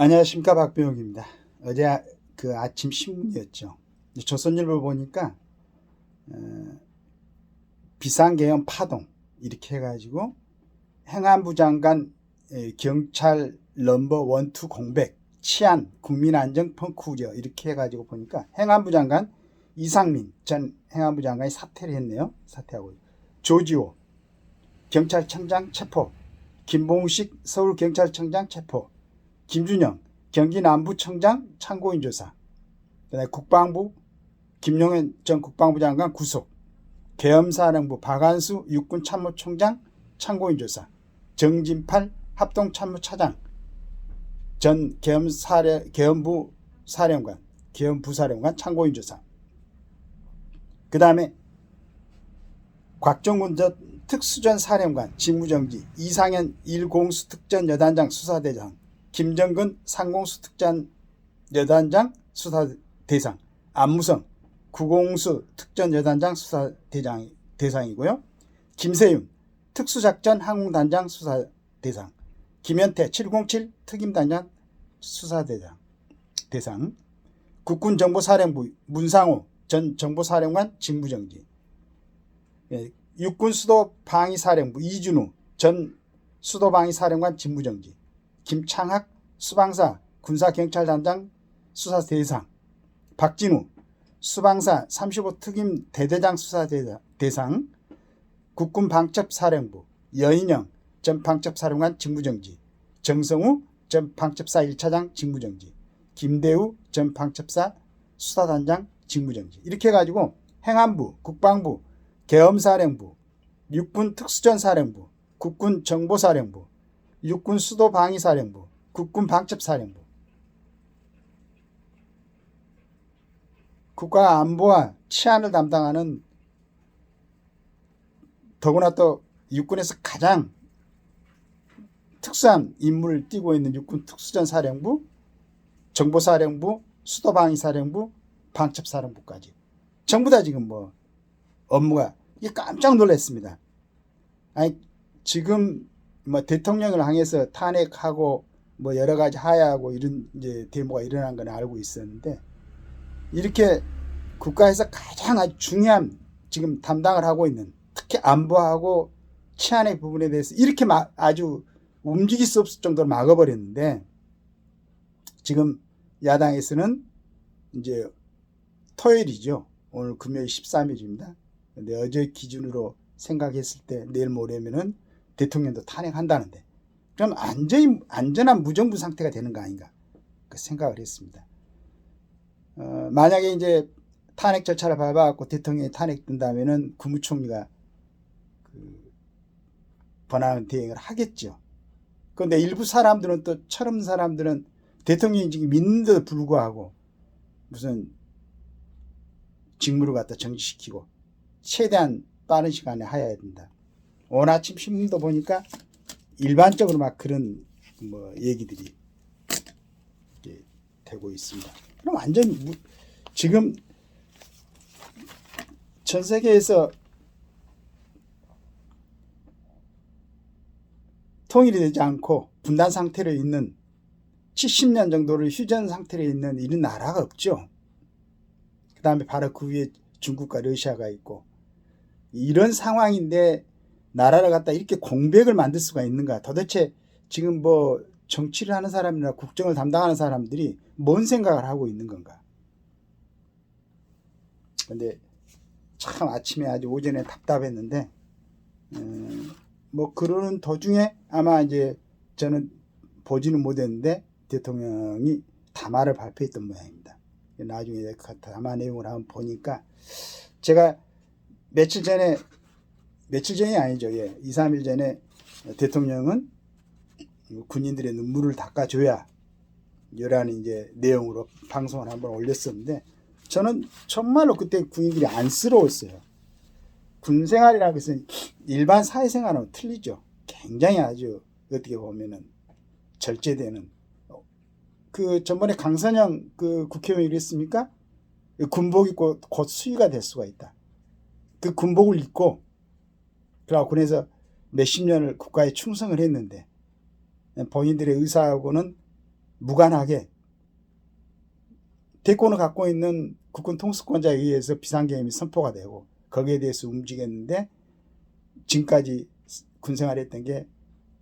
안녕하십니까 박병욱입니다. 어제 아- 그 아침 신문이었죠. 조선일보 보니까 어, 비상계엄 파동 이렇게 해가지고 행안부 장관 에, 경찰 넘버 원투 공백 치안 국민안정 펑크 우려 이렇게 해가지고 보니까 행안부 장관 이상민 전 행안부 장관이 사퇴를 했네요. 사퇴하고 조지호 경찰청장 체포 김봉식 서울경찰청장 체포 김준영 경기 남부청장 참고인 조사. 그다음에 국방부 김용현 전 국방부 장관 구속. 계엄사령부 박안수 육군 참모총장 참고인 조사. 정진팔 합동참모차장 전 계엄사령 계엄부 사령관 계엄부 사령관 참고인 조사. 그 다음에 곽정군 전 특수전 사령관 직무정지 이상현 일공수 특전 여단장 수사대장 김정근 상공수 특전 여단장 수사 대상, 안무성 구공수 특전 여단장 수사 대장 대상이고요. 김세윤 특수작전 항공단장 수사 대상, 김현태 707 특임단장 수사 대장 대상, 국군정보사령부 문상호 전 정보사령관 직무정지, 예, 육군 수도 방위사령부 이준우 전 수도방위사령관 직무정지, 김창학 수방사 군사경찰단장 수사 대상, 박진우 수방사 35 특임 대대장 수사 대자- 대상, 국군 방첩사령부 여인영 전 방첩사령관 직무정지, 정성우 전 방첩사 1차장 직무정지, 김대우 전 방첩사 수사단장 직무정지. 이렇게 해가지고 행안부, 국방부, 계엄사령부, 육군 특수전사령부, 국군 정보사령부, 육군 수도 방위사령부, 국군 방첩사령부, 국가 안보와 치안을 담당하는 더구나 또 육군에서 가장 특수한 임무를 띠고 있는 육군 특수전사령부, 정보사령부, 수도방위사령부, 방첩사령부까지 전부 다 지금 뭐 업무가 이게 깜짝 놀랐습니다. 아니 지금 뭐 대통령을 향해서 탄핵하고 뭐 여러 가지 하야하고 이런 이제 데모가 일어난 건 알고 있었는데 이렇게 국가에서 가장 아주 중요한 지금 담당을 하고 있는 특히 안보하고 치안의 부분에 대해서 이렇게 막 아주 움직일 수 없을 정도로 막아버렸는데 지금 야당에서는 이제 토요일이죠. 오늘 금요일 13일입니다. 근데 어제 기준으로 생각했을 때 내일 모레면은 대통령도 탄핵한다는데 그럼 안전히, 안전한 무정부 상태가 되는 거 아닌가 그 생각을 했습니다. 어, 만약에 이제 탄핵 절차를 밟아갖고 대통령이 탄핵된다면은 국무총리가 그 번화한 대행을 하겠죠. 그런데 일부 사람들은 또 철없는 사람들은 대통령이 지금 믿는데도 불구하고 무슨 직무를 갖다 정지시키고 최대한 빠른 시간에 하여야 된다. 오늘 아침 신문도 보니까 일반적으로 막 그런 뭐 얘기들이 되고 있습니다. 그럼 완전 무- 지금 전 세계에서 통일이 되지 않고 분단 상태로 있는 70년 정도를 휴전 상태로 있는 이런 나라가 없죠. 그 다음에 바로 그 위에 중국과 러시아가 있고 이런 상황인데 나라를 갖다 이렇게 공백을 만들 수가 있는가? 도대체 지금 뭐 정치를 하는 사람이나 국정을 담당하는 사람들이 뭔 생각을 하고 있는 건가? 근데 참 아침에 아주 오전에 답답했는데 음, 뭐 그러는 도중에 아마 이제 저는 보지는 못했는데 대통령이 담화를 발표했던 모양입니다. 나중에 그 담화 내용을 한번 보니까 제가 며칠 전에 며칠 전이 아니죠. 예. 2, 3일 전에 대통령은 군인들의 눈물을 닦아줘야 이라는 이제 내용으로 방송을 한번 올렸었는데 저는 정말로 그때 군인들이 안쓰러웠어요. 군 생활이라고 해서 일반 사회 생활은 틀리죠. 굉장히 아주 어떻게 보면은 절제되는 그 전번에 강선영 그 국회의원이 이랬습니까? 군복 입고 곧 수위가 될 수가 있다. 그 군복을 입고 그러고 군에서 몇십 년을 국가에 충성을 했는데 본인들의 의사하고는 무관하게 대권을 갖고 있는 국군 통수권자에 의해서 비상계엄이 선포가 되고 거기에 대해서 움직였는데 지금까지 군생활 했던 게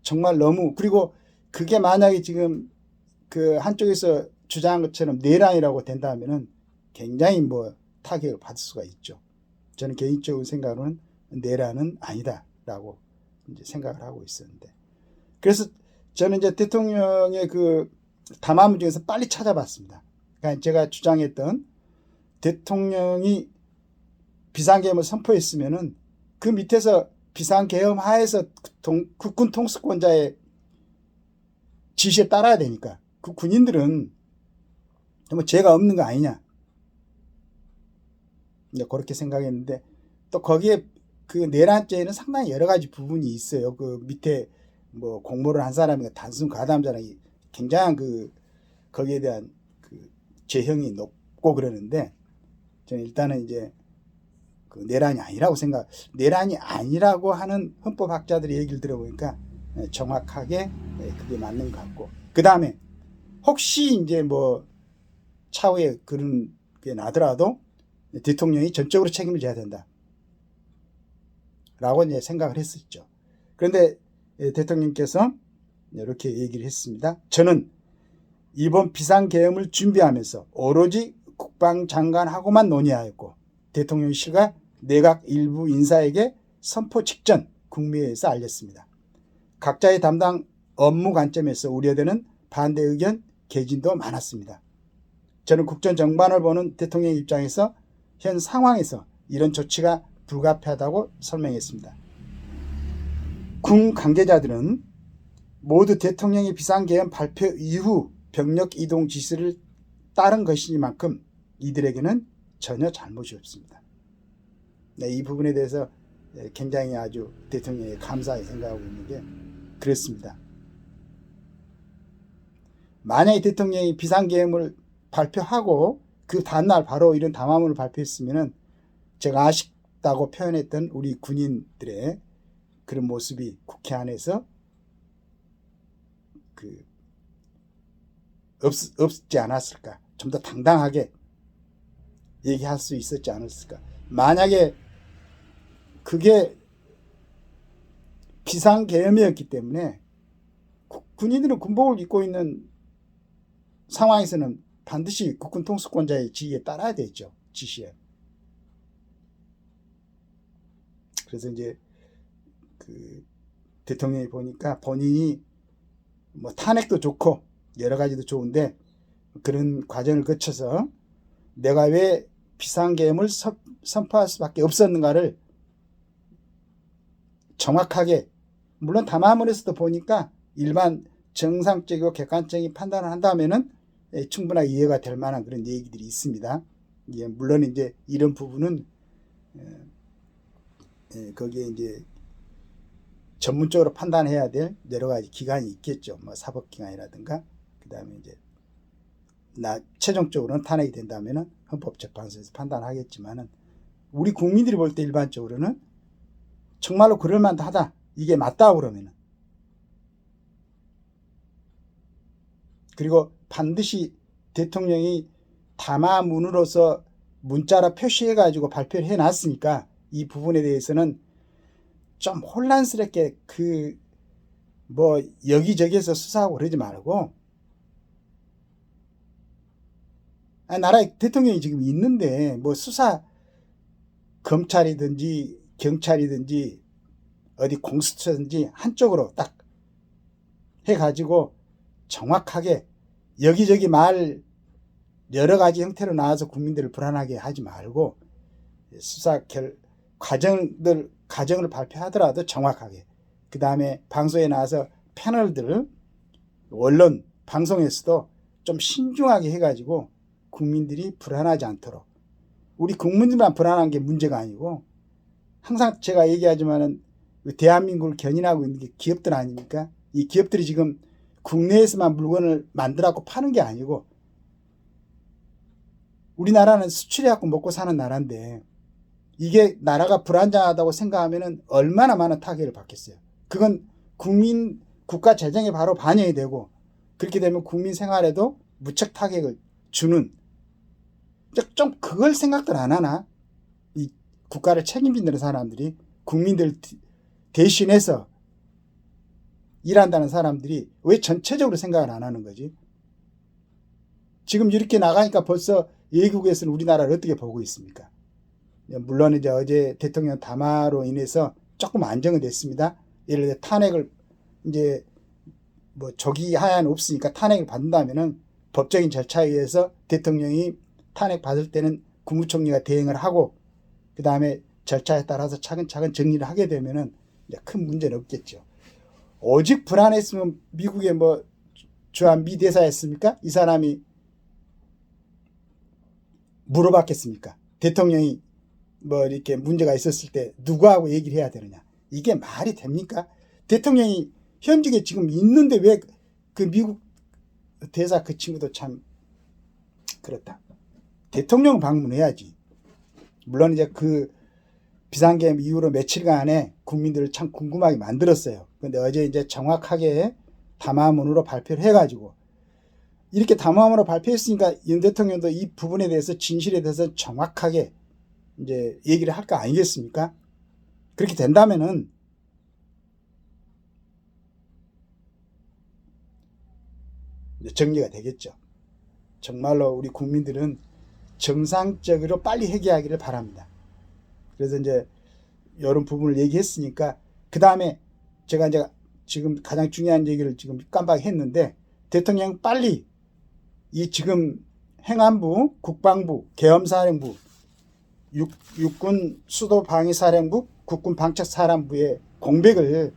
정말 너무 그리고 그게 만약에 지금 그 한쪽에서 주장한 것처럼 내란이라고 된다면은 굉장히 뭐 타격을 받을 수가 있죠. 저는 개인적인 생각으로는 내란은 아니다라고 이제 생각을 하고 있었는데 그래서 저는 이제 대통령의 그 담화문 중에서 빨리 찾아봤습니다. 그러니까 제가 주장했던 대통령이 비상계엄을 선포했으면은 그 밑에서 비상계엄 하에서 동- 국군 통수권자의 지시에 따라야 되니까 그 군인들은 뭐 죄가 없는 거 아니냐 그렇게 생각했는데 또 거기에 그 내란죄에는 상당히 여러 가지 부분이 있어요. 그 밑에 뭐 공모를 한 사람이 단순 가담자랑 굉장한 그 거기에 대한 그 죄형이 높고 그러는데 저는 일단은 이제 그 내란이 아니라고 생각 내란이 아니라고 하는 헌법학자들의 얘기를 들어보니까 예, 정확하게 예, 그게 맞는 것 같고 그 다음에 혹시 이제 뭐 차후에 그런 게 나더라도 대통령이 전적으로 책임을 져야 된다. 라고 이제 생각을 했었죠. 그런데 예, 대통령께서 이렇게 얘기를 했습니다. 저는 이번 비상계엄을 준비하면서 오로지 국방장관하고만 논의하였고 대통령실과 내각 일부 인사에게 선포 직전 국무회의에서 알렸습니다. 각자의 담당 업무 관점에서 우려되는 반대 의견 개진도 많았습니다. 저는 국정정반을 보는 대통령 입장에서 현 상황에서 이런 조치가 불가피하다고 설명했습니다. 군 관계자들은 모두 대통령의 비상계엄 발표 이후 병력 이동 지시를 따른 것이니만큼 이들에게는 전혀 잘못이 없습니다. 네, 이 부분에 대해서 굉장히 아주 대통령이 감사하게 생각하고 있는 게 그렇습니다. 만약에 대통령이 비상계엄을 발표하고 그 다음날 바로 이런 담화문을 발표했으면은 제가 아 쉽다고 표현했던 우리 군인들의 그런 모습이 국회 안에서 그 없, 없지 않았을까? 좀 더 당당하게 얘기할 수 있었지 않았을까? 만약에 그게 비상계엄이었기 때문에 구- 군인들은 군복을 입고 있는 상황에서는 반드시 국군 통수권자의 지휘에 따라야 되죠. 지시에. 그래서 이제 그 대통령이 보니까 본인이 뭐 탄핵도 좋고 여러 가지도 좋은데 그런 과정을 거쳐서 내가 왜 비상계엄을 선- 선포할 수밖에 없었는가를 정확하게 물론 담화문에서도 보니까 일반 정상적이고 객관적인 판단을 한다면은 예, 충분하게 이해가 될 만한 그런 얘기들이 있습니다. 예, 물론 이제 이런 부분은 예, 예, 거기에 이제 전문적으로 판단해야 될 여러 가지 기관이 있겠죠. 뭐 사법기관이라든가 그다음에 이제 나 최종적으로는 탄핵이 된다면은 헌법재판소에서 판단하겠지만은 우리 국민들이 볼 때 일반적으로는 정말로 그럴 만하다. 이게 맞다 그러면은 그리고 반드시 대통령이 담화문으로서 문자로 표시해 가지고 발표를 해 놨으니까 이 부분에 대해서는 좀 혼란스럽게 그 뭐 여기저기에서 수사하고 그러지 말고 아, 나라에 대통령이 지금 있는데 뭐 수사 검찰이든지 경찰이든지 어디 공수처든지 한쪽으로 딱 해가지고 정확하게 여기저기 말 여러 가지 형태로 나와서 국민들을 불안하게 하지 말고 수사 결 과정들 과정을 발표하더라도 정확하게 그 다음에 방송에 나와서 패널들 언론 방송에서도 좀 신중하게 해가지고 국민들이 불안하지 않도록 우리 국민들만 불안한 게 문제가 아니고 항상 제가 얘기하지만은 대한민국을 견인하고 있는 게 기업들 아닙니까? 이 기업들이 지금 국내에서만 물건을 만들어갖고 파는 게 아니고 우리나라는 수출해갖고 먹고 사는 나라인데 이게 나라가 불안정하다고 생각하면은 얼마나 많은 타격을 받겠어요. 그건 국민 국가 재정에 바로 반영이 되고 그렇게 되면 국민 생활에도 무척 타격을 주는 좀 그걸 생각들 안 하나 이 국가를 책임진다는 사람들이 국민들 대- 대신해서 일한다는 사람들이 왜 전체적으로 생각을 안 하는 거지? 지금 이렇게 나가니까 벌써 외국에서는 우리나라를 어떻게 보고 있습니까? 물론 이제 어제 대통령 담화로 인해서 조금 안정은 됐습니다. 예를 들어 탄핵을 이제 뭐 조기 하야는 없으니까 탄핵을 받는다면은 법적인 절차에 의해서 대통령이 탄핵 받을 때는 국무총리가 대행을 하고 그 다음에 절차에 따라서 차근차근 정리를 하게 되면은 큰 문제는 없겠죠. 오직 불안했으면 미국의 뭐 주한 미 대사였습니까? 이 사람이 물어봤겠습니까? 대통령이 뭐 이렇게 문제가 있었을 때 누구하고 얘기를 해야 되느냐? 이게 말이 됩니까? 대통령이 현직에 지금 있는데 왜 그 미국 대사 그 친구도 참 그렇다. 대통령 방문해야지. 물론 이제 그 비상계엄 이후로 며칠간에 국민들을 참 궁금하게 만들었어요. 근데 어제 이제 정확하게 담화문으로 발표를 해가지고 이렇게 담화문으로 발표했으니까 윤 대통령도 이 부분에 대해서 진실에 대해서 정확하게 이제 얘기를 할 거 아니겠습니까? 그렇게 된다면은 정리가 되겠죠. 정말로 우리 국민들은 정상적으로 빨리 해결하기를 바랍니다. 그래서 이제 이런 부분을 얘기했으니까 그 다음에 제가 이제 지금 가장 중요한 얘기를 지금 깜빡했는데 대통령 빨리 이 지금 행안부, 국방부, 계엄사령부, 육, 육군 수도 방위사령부, 국군 방책사령부의 공백을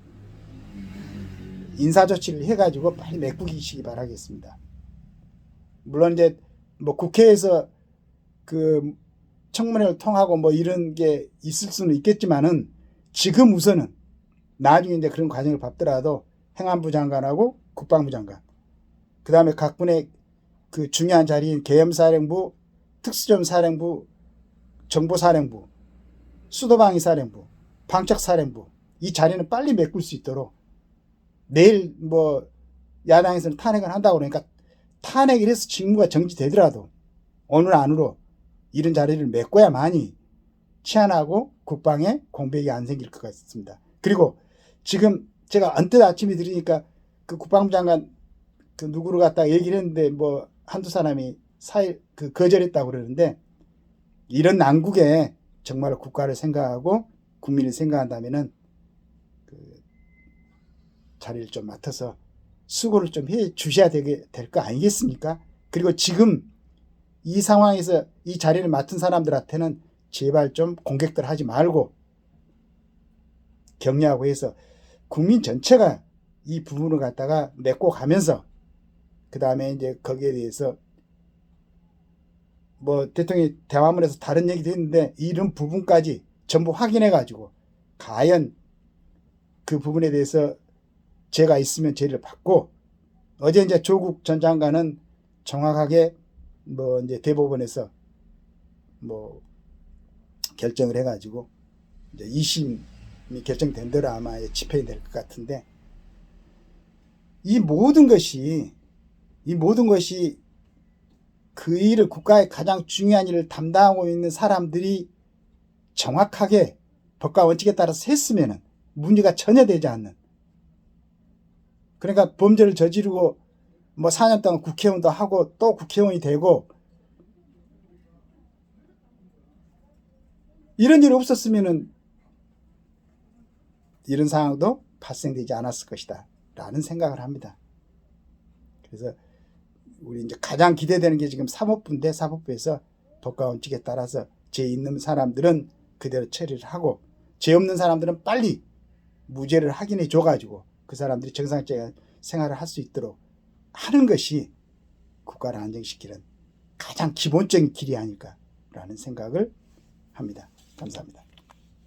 인사 조치를 해가지고 빨리 메꾸기시기 바라겠습니다. 물론 이제 뭐 국회에서 그 청문회를 통하고 뭐 이런 게 있을 수는 있겠지만은 지금 우선은 나중에 이제 그런 과정을 밟더라도 행안부 장관하고 국방부 장관 그 다음에 각 분의 그 중요한 자리인 계엄사령부, 특수전사령부, 정보사령부, 수도방위사령부, 방책사령부 이 자리는 빨리 메꿀 수 있도록 내일 뭐 야당에서는 탄핵을 한다고 그러니까 탄핵을 해서 직무가 정지되더라도 오늘 안으로 이런 자리를 메꿔야만이 치안하고 국방에 공백이 안 생길 것 같습니다. 그리고 지금 제가 언뜻 아침에 들으니까 그 국방부 장관 그 누구를 갖다가 얘기를 했는데 뭐 한두 사람이 사일 그 거절했다고 그러는데 이런 난국에 정말 국가를 생각하고 국민을 생각한다면은 그 자리를 좀 맡아서 수고를 좀 해 주셔야 되게 될 거 아니겠습니까? 그리고 지금 이 상황에서 이 자리를 맡은 사람들한테는 제발 좀 공격들 하지 말고 격려하고 해서 국민 전체가 이 부분을 갖다가 메꿔 가면서 그 다음에 이제 거기에 대해서 뭐 대통령이 대화문 에서 다른 얘기도 했는데 이런 부분까지 전부 확인해 가지고 과연 그 부분에 대해서 죄가 있으면 죄를 받고 어제 이제 조국 전 장관은 정확하게 뭐 이제 대법원에서 뭐 결정을 해 가지고 이제 2심이 결정된 대로 아마 집행이 될 것 같은데 이 모든 것이 이 모든 것이 그 일을 국가의 가장 중요한 일을 담당하고 있는 사람들이 정확하게 법과 원칙에 따라서 했으면은 문제가 전혀 되지 않는 그러니까 범죄를 저지르고 뭐 4년 동안 국회의원도 하고 또 국회의원이 되고 이런 일이 없었으면은 이런 상황도 발생되지 않았을 것이다. 라는 생각을 합니다. 그래서 우리 이제 가장 기대되는 게 지금 사법부인데 사법부에서 법과 원칙에 따라서 죄 있는 사람들은 그대로 처리를 하고 죄 없는 사람들은 빨리 무죄를 확인해 줘가지고 그 사람들이 정상적인 생활을 할 수 있도록 하는 것이 국가를 안정시키는 가장 기본적인 길이 아닐까라는 생각을 합니다. 감사합니다.